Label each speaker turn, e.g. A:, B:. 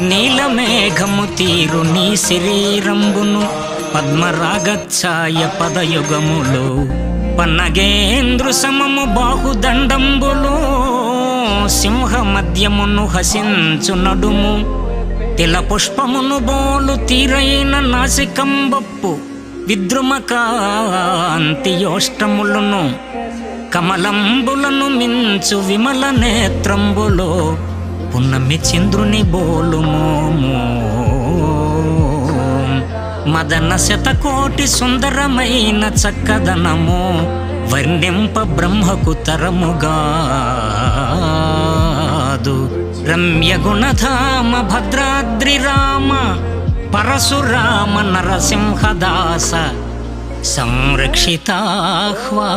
A: నీలమేఘము తీరు నీ శరీరంబును పద్మరాగఛాయ పదయుగములు పన్నగేంద్రు సమము బాహుదండంబులు సింహ మధ్యమును హసించు నడుము తిల పుష్పమును బోలు తీరైన నాసికంబప్పు విద్రుమకాంతి కమలంబులను మించు విమల నేత్రంబులో పున్నమి చంద్రుని బోలుమోము మదన శతకోటి సుందరమైన చక్కదనము వర్ణింప బ్రహ్మకు తరముగాదు. రమ్య గుణధామ భద్రాద్రి రామ పరశురామ నరసింహదాస సంరక్షితాహ్వా